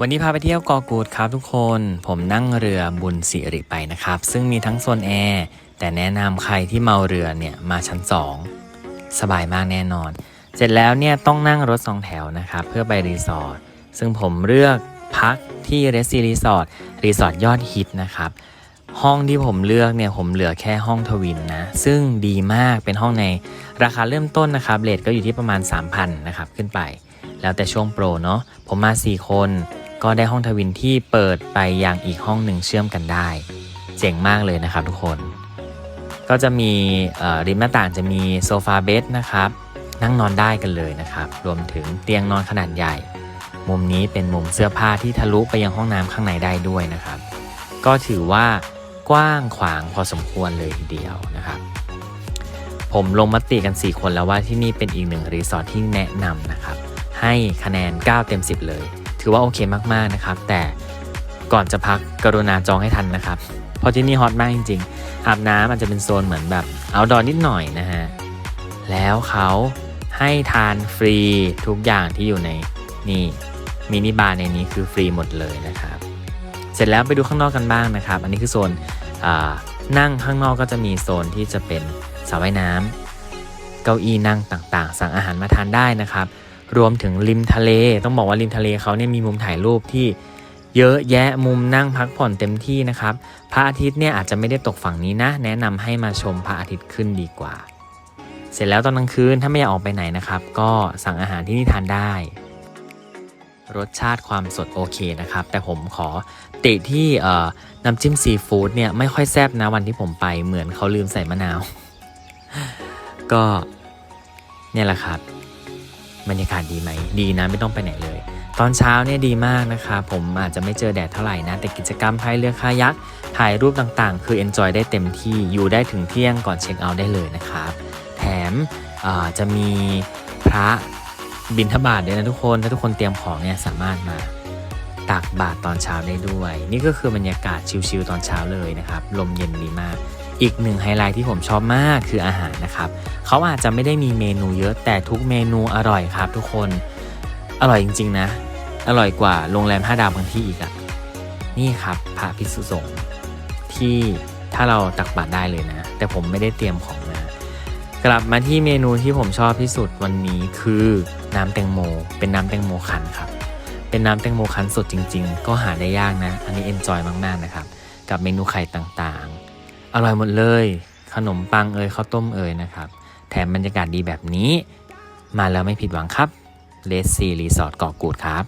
วันนี้พาไปเที่ยวกาะกูดครับทุกคน ผมนั่งเรือบุญสิริไปนะครับ ซึ่งมีทั้งโซนแอร์แต่แนะนำใครที่เมาเรือเนี่ยมาชั้น 2 สบายมากแน่นอน เสร็จแล้วเนี่ยต้องนั่งรถสองแถวนะครับเพื่อไปรีสอร์ทซึ่งผมเลือกพักที่เรสซีรีสอร์ทรีสอร์ทยอดฮิตนะครับ ห้องที่ผมเลือกเนี่ยผมเหลือแค่ห้องทวินนะ ซึ่งดีมากเป็นห้องในราคาเริ่มต้นนะครับเรทก็อยู่ที่ประมาณ 3,000นะครับขึ้นไป แล้วแต่ช่วงโปรเนาะผมมา 4 คน ก็ได้ห้องทวินที่เปิดไปยังอีกห้องหนึ่งเชื่อมกันได้ เจ๋งมากเลยนะครับทุกคน ก็จะมีริมหน้าต่างจะมีโซฟาเบดนะครับ นั่งนอนได้กันเลยนะครับ รวมถึงเตียงนอนขนาดใหญ่ มุมนี้เป็นมุมเสื้อผ้าที่ทะลุไปยังห้องน้ำข้างในได้ด้วยนะครับ ก็ถือว่ากว้างขวางพอสมควรเลยทีเดียวนะครับ ผมลงมติกัน 4 คนแล้วว่าที่นี่เป็นอีกหนึ่งรีสอร์ทที่แนะนำนะครับ ให้คะแนน 9 เต็ม 10 เลย ถือว่าโอเคมากๆนะครับ แต่ก่อนจะพักกรุณาจองให้ทันนะครับ เพราะที่นี่ฮอตมากจริงๆ อาบน้ำอาจจะเป็นโซนเหมือนแบบเอาดอนิดหน่อยนะฮะ แล้วเขาให้ทานฟรีทุกอย่างที่อยู่ในนี่มินิบาร์ในนี้คือฟรีหมดเลยนะครับ เสร็จแล้วไปดูข้างนอกกันบ้างนะครับ อันนี้คือโซนนั่งข้างนอกก็จะมีโซนที่จะเป็นสระว่ายน้ำเก้าอี้นั่งต่างๆ สั่งอาหารมาทานได้นะครับ รวมถึงริมทะเล ต้องบอกว่าริมทะเลเขาเนี่ยมีมุมถ่ายรูปที่เยอะแยะมุมนั่งพักผ่อนเต็มที่นะครับ พระอาทิตย์เนี่ยอาจจะไม่ได้ตกฝั่งนี้นะ แนะนำให้มาชมพระอาทิตย์ขึ้นดีกว่า เสร็จแล้วตอนกลางคืนถ้าไม่อยากออกไปไหนนะครับ ก็สั่งอาหารที่นี่ทานได้ รสชาติความสดโอเคนะครับ แต่ผมขอติที่น้ำจิ้มซีฟู้ดเนี่ยไม่ค่อยแซ่บนะวันที่ผมไปเหมือนเขาลืมใส่มะนาว ก็เนี่ยแหละครับ บรรยากาศดีไหม ดีนะไม่ต้องไปไหนเลย ตอนเช้าเนี่ยดีมากนะครับผมอาจจะไม่เจอแดดเท่าไหร่นะ แต่กิจกรรมพายเรือคายักถ่ายรูปต่างๆ คือ enjoy ได้เต็มที่อยู่ได้ถึงเที่ยงก่อนเช็คเอาท์ได้เลยนะครับ แถมจะมีพระบิณฑบาตด้วยนะทุกคน ถ้าทุกคนเตรียมของเนี่ยสามารถมาตักบาตรตอนเช้าได้ด้วย นี่ก็คือบรรยากาศชิลๆตอนเช้าเลยนะครับ ลมเย็นดีมาก อีกหนึ่งไฮไลท์ที่ผมชอบมากคืออาหารนะครับ เขาอาจจะไม่ได้มีเมนูเยอะแต่ทุกเมนูอร่อยครับทุกคน อร่อยจริง ๆ นะ อร่อยกว่าโรงแรม 5 ดาวบางที่อีกอะนี่ครับพระพิสุสงฆ์ที่ถ้าเราตักบาตรได้เลยนะ แต่ผมไม่ได้เตรียมของมากลับมาที่เมนูที่ผมชอบที่สุดวันนี้คือน้ำแตงโม เป็นน้ำแตงโมคันครับ เป็นน้ำแตงโมคันสดจริง ๆ ก็หาได้ยากนะ อันนี้เอนจอยมากๆนะครับ กับเมนูไข่ต่างๆ อร่อยหมดเลย ขนมปังเอ่ยข้าวต้มเอ่ยนะครับ แถมบรรยากาศดีแบบนี้ มาแล้วไม่ผิดหวังครับเลสซีรีสอร์ทเกาะกูดครับ